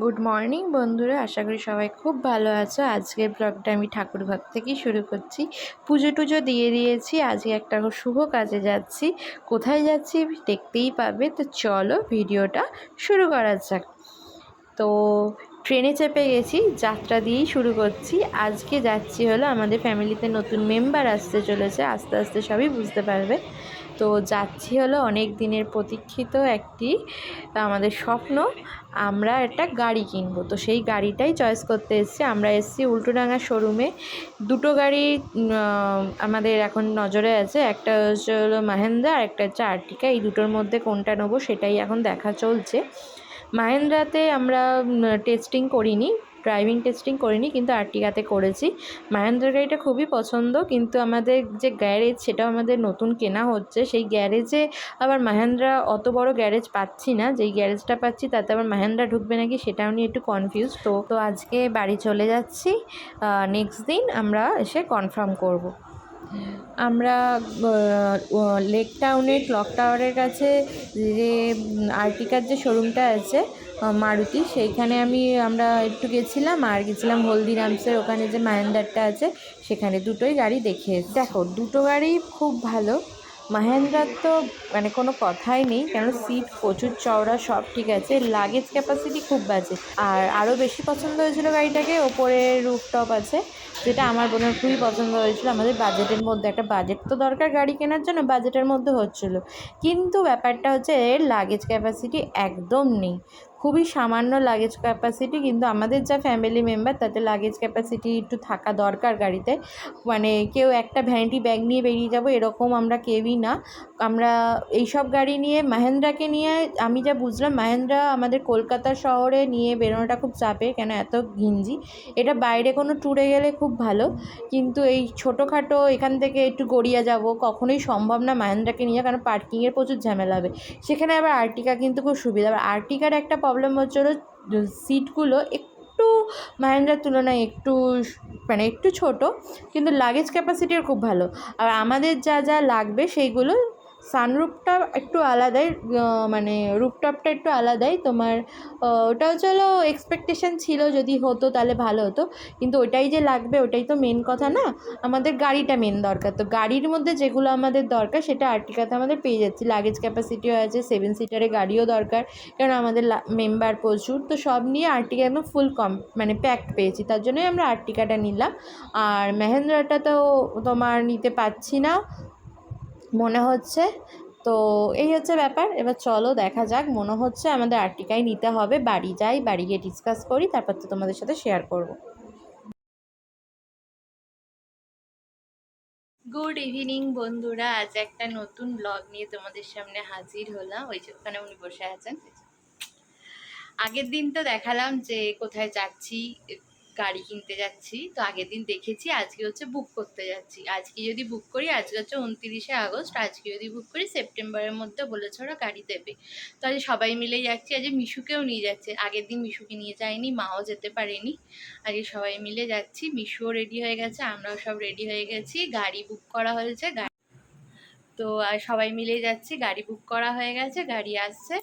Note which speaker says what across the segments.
Speaker 1: Good morning বন্ধুরা। আশা করি সবাই খুব ভালো আছো। আজকের ব্লগটা আমি ঠাকুর ঘর থেকেই শুরু করছি। পুজো টুজো দিয়ে দিয়েছি। আজকে একটা শুভ কাজে যাচ্ছি। কোথায় যাচ্ছি দেখতেই পাবে। তো চলো ভিডিওটা শুরু করা যাক। তো ট্রেনে চেপে গেছি, যাত্রা দিয়েই শুরু করছি। আজকে যাচ্ছি হলো আমাদের ফ্যামিলিতে নতুন মেম্বার আসতে চলেছে। আস্তে আস্তে সবই বুঝতে পারবে। তো যাচ্ছি হলো অনেক দিনের প্রতীক্ষিত একটি, আমাদের স্বপ্ন, আমরা একটা গাড়ি কিনবো। তো সেই গাড়িটাই চয়েস করতে এসেছি। আমরা এসেছি উল্টোডাঙ্গা শোরুমে দুটো গাড়ি আমাদের এখন নজরে আছে। একটা হচ্ছে হলো মাহেন্দ্রা আর একটা হচ্ছে আর্টিকা। এই দুটোর মধ্যে কোনটা নেব সেটাই এখন দেখা চলছে। মাহেন্দ্রাতে আমরা টেস্টিং করিনি। ড্রাইভিং টেস্টিং করিনি, কিন্তু আর্টিকাতে করেছি। মাহেন্দ্রা গাড়িটা খুবই পছন্দ, কিন্তু আমাদের যে গ্যারেজ সেটাও আমাদের নতুন কেনা হচ্ছে। সেই গ্যারেজে আবার মাহেন্দ্রা অত বড় গ্যারেজ পাচ্ছি না। যেই গ্যারেজটা পাচ্ছি তাতে আবার মাহেন্দ্রা ঢুকবে নাকি সেটাও নিয়ে একটু কনফিউজ তো তো আজকে বাড়ি চলে যাচ্ছি। নেক্সট দিন আমরা এসে কনফার্ম করব। আমরা লেক টাউনের ক্লক টাওয়ারের কাছে যে, আর্টিকার যে শোরুমটা আছে মারুতি। সেইখানে আমি, আমরা একটু গেছিলাম আর গেছিলাম হলদিরামসের ওখানে যে মাহেন্দ্রারটা আছে, সেখানে দুটোই গাড়ি দেখে দেখো, দুটো গাড়ি খুব ভালো। মাহেন্দ্রার তো মানে কোনো কথাই নেই, কেন সিট, প্রচুর চওড়া, সব ঠিক আছে। লাগেজ ক্যাপাসিটি খুব বাজে। আর আরও বেশি পছন্দ হয়েছিল গাড়িটাকে, ওপরে রুফটপ আছে, যেটা আমার বোনের খুবই পছন্দ হয়েছিল। আমাদের বাজেটের মধ্যে, একটা বাজেট তো দরকার গাড়ি কেনার জন্য বাজেটের মধ্যে হচ্ছিল। কিন্তু ব্যাপারটা হচ্ছে এর লাগেজ ক্যাপাসিটি একদম নেই। খুবই সামান্য লাগেজ ক্যাপাসিটি কিন্তু আমাদের যা ফ্যামিলি মেম্বার তাতে লাগেজ ক্যাপাসিটি একটু থাকা দরকার গাড়িতে। মানে কেউ একটা ভ্যানিটি ব্যাগ নিয়ে বেরিয়ে যাব এরকম আমরা কেউই না। আমরা এইসব গাড়ি নিয়ে, মাহেন্দ্রাকে নিয়ে, আমি যা বুঝলাম, মাহেন্দ্রা আমাদের কলকাতা শহরে নিয়ে বেরোনোটা খুব চাপের, কেন এত ঘিঞ্জি। এটা বাইরে কোনো ট্যুরে গেলে খুব ভালো, কিন্তু এই ছোটোখাটো এখান থেকে একটু গড়িয়া যাব, কখনোই সম্ভব না মাহেন্দ্রাকে নিয়ে, কারণ পার্কিংয়ের প্রচুর ঝামেলা হবে। সেখানে আবার আর্টিকা কিন্তু খুব সুবিধা, আবার আর্টিকার একটা প্রবলেম হচ্ছে হলো সিটগুলো একটু মাহেন্দ্রার তুলনায় একটু মানে একটু ছোট, কিন্তু লাগেজ ক্যাপাসিটিও খুব ভালো। আর আমাদের যা যা লাগবে সেইগুলো সানরুফটা একটু আলাদাই মানে রুপটপটা একটু আলাদাই। তোমার ওটাও চলো এক্সপেকটেশন ছিল যদি হতো তাহলে ভালো হতো। কিন্তু ওটাই যে লাগবে, ওটাই তো মেন কথা না। আমাদের গাড়িটা মেন দরকার। তো গাড়ির মধ্যে যেগুলো আমাদের দরকার, সেটা আর্টিকাতে আমাদের পেয়ে যাচ্ছি। লাগেজ ক্যাপাসিটিও আছে সেভেন সিটারে গাড়িও দরকার। কারণ আমাদের মেম্বার প্রচুর। তো সব নিয়ে আর্টিকা একদম ফুল কম মানে প্যাকড পেয়েছি। তার জন্যই আমরা আর্টিকাটা নিলাম। আর মেহেন্দ্রাটা তো তোমার নিতে পারছি না। মনে হচ্ছে। তো এই হচ্ছে ব্যাপার। এবার চলো দেখা যাক, মনে হচ্ছে আমাদের আর্টিকাই নিতে হবে। বাড়ি যাই, বাড়ি গিয়ে ডিসকাস করি, তারপর তো তোমাদের সাথে শেয়ার করব। গুড ইভিনিং বন্ধুরা, আজ একটা নতুন ব্লগ নিয়ে তোমাদের সামনে হাজির হলাম। ওই যে ওখানে উনি বসে আছেন। আগের দিন তো দেখালাম যে কোথায় যাচ্ছি গাড়ি কিনতে যাচ্ছি। তো আগের দিন দেখেছি, আজকে হচ্ছে বুক করতে যাচ্ছি। আজকে যদি বুক করি, আজকে হচ্ছে উনত্রিশে আগস্ট, আজকে যদি বুক করি, সেপ্টেম্বরের মধ্যে বলেছে ওরা গাড়ি দেবে। তো আজ সবাই মিলে যাচ্ছি, আজ মিশুকেও নিয়ে যাচ্ছে। আগের দিন মিশুকে নিয়ে যায়নি মাও যেতে পারেনি। আজকে সবাই মিলে যাচ্ছি, মিশুও রেডি হয়ে গেছে, আমরাও সব রেডি হয়ে গেছি, গাড়ি বুক করা হয়েছে, গা- তো সবাই মিলে যাচ্ছি, গাড়ি বুক করা হয়ে গেছে, গাড়ি আসছে।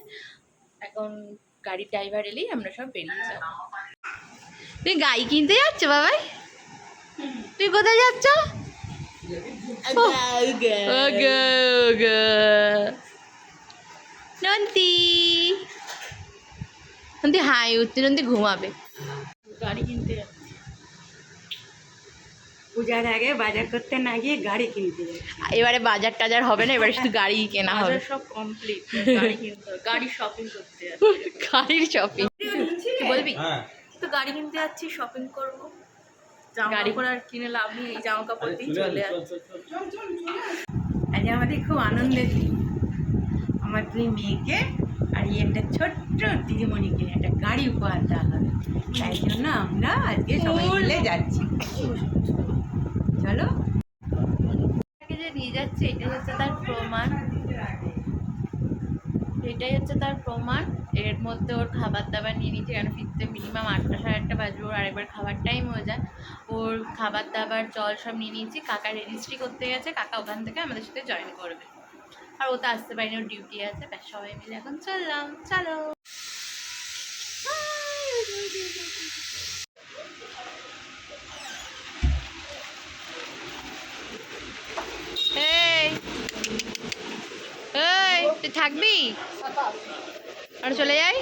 Speaker 1: এখন গাড়ির ড্রাইভার এলেই আমরা সব বেরিয়ে যাব। তুই গাড়ি কিনতে যাচ্ছ বাবাই? তুই কোথায় যাচ্ছ। নন্তি নন্তি হাই উঠতে নন্তি ঘুমাবে।
Speaker 2: গাড়ি কিনতে যাচ্ছি। পূজার আগে বাজার করতে না গিয়ে গাড়ি কিনতে যাচ্ছি।
Speaker 1: এবারে বাজার টাজার হবে না এবারে শুধু গাড়ি কেনা হবে।
Speaker 2: সব কমপ্লিট গাড়ি কিনতে গাড়ি শপিং করতে
Speaker 1: গাড়ির শপিং কি বলবি?
Speaker 2: তো গাড়ি কিনতে যাচ্ছি শপিং করব।
Speaker 1: গাড়ি-
Speaker 2: কাপড় আর কিনে লাভ নেই এই জামা কাপড় দিয়ে চলে আসছি আজ আমাদের খুব আনন্দের দিন। আমার দুই মেয়েকে আর এই একটা ছোট্ট দিদিমণিকে একটা গাড়ি উপহার দেওয়া হবে। তাই জন্য আমরা আজকে সবাই মিলে যাচ্ছি। চলো।
Speaker 1: যে নিয়ে যাচ্ছে এটা হচ্ছে তার প্রমাণ। এটাই হচ্ছে তার প্রমাণ। এর মধ্যে ওর খাবার দাবার নিয়ে নিচ্ছে কেন ফিরতে মিনিমাম আটটা সাড়ে আটটা বাজবে, ওর আরেকবার খাবার টাইম হয়ে যায়। ওর খাবার দাবার জল সব নিয়ে নিয়েছি, কাকা রেজিস্ট্রি করতে গেছে, কাকা ওখান থেকে আমাদের সাথে জয়েন করবে। আর ও তো আসতে পারিনি, ওর ডিউটি আছে, ব্যাস সবাই মিলে এখন চললাম, চলো Bye! এই এই তুই থাকবি? আর চলে যাই?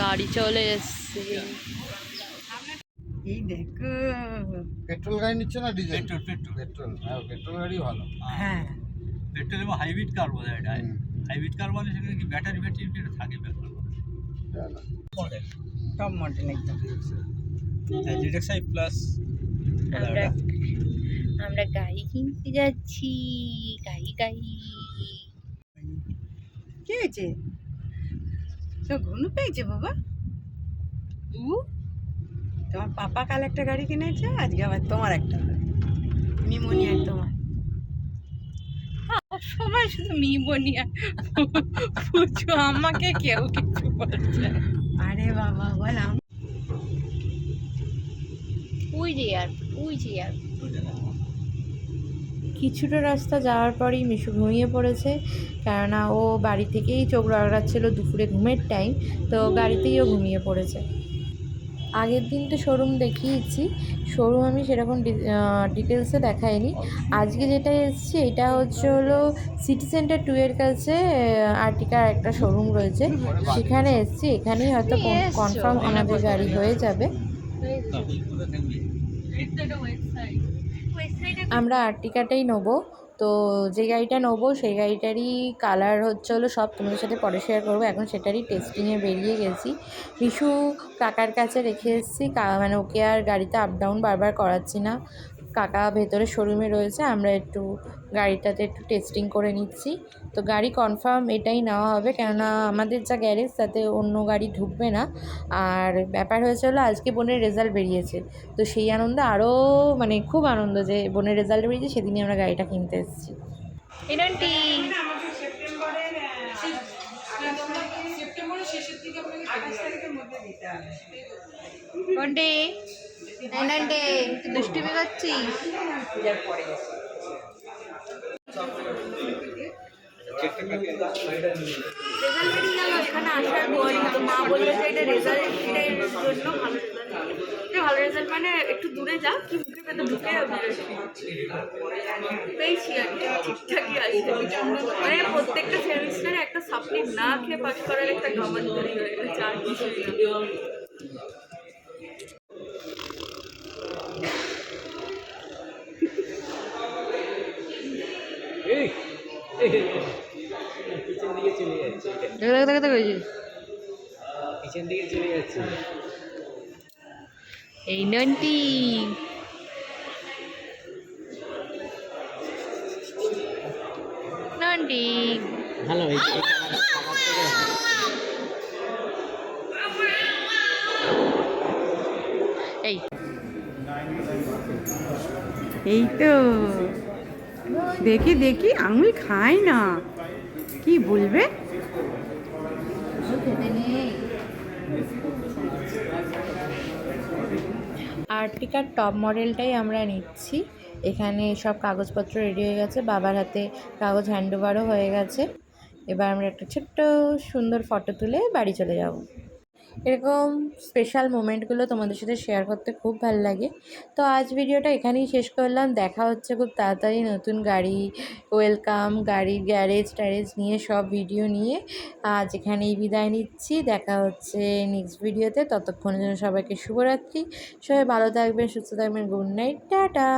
Speaker 1: গাড়ি চলে এসছে।
Speaker 2: এই দেখো।
Speaker 3: পেট্রোল গাড়ি নিচ্ছে না ডিজেল?
Speaker 4: Petrol petrol.
Speaker 3: পেট্রোল হ্যাঁ পেট্রোল গাড়ি ভালো।
Speaker 2: হ্যাঁ।
Speaker 4: পেট্রোল এবং হাইব্রিড কার এটা? হাইব্রিড কার মানে সেখানে কি ব্যাটারি ব্যাটারি থাকে পেট্রোল
Speaker 2: টপ মডেল একদম।
Speaker 4: আই প্লাস
Speaker 1: আমরা গাড়ি কিনতে যাচ্ছি গাড়ি গাড়ি।
Speaker 2: কি হয়েছে তো ঘুম পেয়েছে বাবা? উ তোমার পাপা কাল একটা গাড়ি কিনেছে আজকে আবার তোমার একটা নিমোনিয়ার তোমার।
Speaker 1: সবাই শুধু মিবনিয়া পুজো আমাকে কেউ কিছু বলছে
Speaker 2: আরে বাবা বললাম
Speaker 1: ওই যে আর ওই যে আর কিছুটা রাস্তা যাওয়ার পরেই মিশু ঘুমিয়ে পড়েছে। কেননা ও বাড়ি থেকেই চোখ রাগাচ্ছিল দুপুরে ঘুমের টাইম তো গাড়িতেই ও ঘুমিয়ে পড়েছে। আগের দিন তো শোরুম দেখিয়েছি। শোরুম আমি সেরকম ডিটেলসে দেখাইনি। আজকে যেটা এসেছি এটা হচ্ছে হলো সিটি সেন্টার টু এর কাছে আর্টিকার একটা শোরুম রয়েছে। সেখানে এসেছি। এখানেই হয়তো কনফার্ম আমাদের গাড়ি হয়ে যাবে। আমরা আর্টিকাটাই নেব। তো যে গাড়িটা নেব, সেই গাড়িটারই কালার হচ্ছে হলো সব। তোমাদের সাথে পরে শেয়ার করব। এখন সেটারই টেস্টিংয়ে বেরিয়ে গেছি। বিশু কাকার কাছে রেখে এসেছি। মানে ওকে আর গাড়িতে আপ ডাউন বারবার করাচ্ছি না। কাকা ভেতরে শোরুমে রয়েছে, আমরা একটু গাড়িটাতে একটু টেস্টিং করে নিচ্ছি। তো গাড়ি কনফার্ম এটাই নেওয়া হবে, কেননা আমাদের যা গ্যারেজ তাতে অন্য গাড়ি ঢুকবে না। আর ব্যাপার হয়েছে হলো, আজকে বোনের রেজাল্ট বেরিয়েছে। তো সেই আনন্দে আরও মানে খুব আনন্দ যে বোনের রেজাল্ট বেরিয়েছে, সেদিনই আমরা গাড়িটা কিনতে এসেছি। এনন্টি কোনটি এনন্টি তুই দুষ্টুমি করছিস
Speaker 5: রেজাল্ট গেল এখানে আসার পরই তো মা বলল যে এটা রেজাল্টের জন্য ভালো রেজাল্ট। ভালো রেজাল্ট মানে একটু দূরে যা ঢুকে পেয়েছি আর কি ঠিকঠাকই আছে। মানে প্রত্যেকটা সেমিস্টারে একটা সাপ্লি না খেয়ে পাস করার একটা গমন হয়ে।
Speaker 4: পিছন দিকে চলে যাচ্ছে। পিছন দিকে চলে যাচ্ছে।
Speaker 1: এই নন্টি।
Speaker 4: ভালো হয়েছে।
Speaker 1: এই।
Speaker 2: এই তো। দেখি দেখি আমি খাই না। কি বলবে?
Speaker 1: আর্টিকার টপ মডেলটাই আমরা নিচ্ছি। এখানে সব কাগজপত্র রেডি হয়ে গেছে। বাবার হাতে কাগজ হ্যান্ডওভারও হয়ে গেছে। এবার আমরা একটা ছোট্ট সুন্দর ফটো তুলে বাড়ি চলে যাব। এরকম স্পেশাল মোমেন্টগুলো তোমাদের সাথে শেয়ার করতে খুব ভালো লাগে। তো আজ ভিডিওটা এখানেই শেষ করলাম। দেখা হচ্ছে খুব তাড়াতাড়ি নতুন গাড়ি ওয়েলকাম গাড়ির গ্যারেজ ট্যারেজ নিয়ে সব ভিডিও নিয়ে। আজ এখানেই বিদায় নিচ্ছি। দেখা হচ্ছে নেক্সট ভিডিওতে ততক্ষণের জন্য সবাইকে শুভরাত্রি। সবাই ভালো থাকবেন, সুস্থ থাকবেন। Good night tata!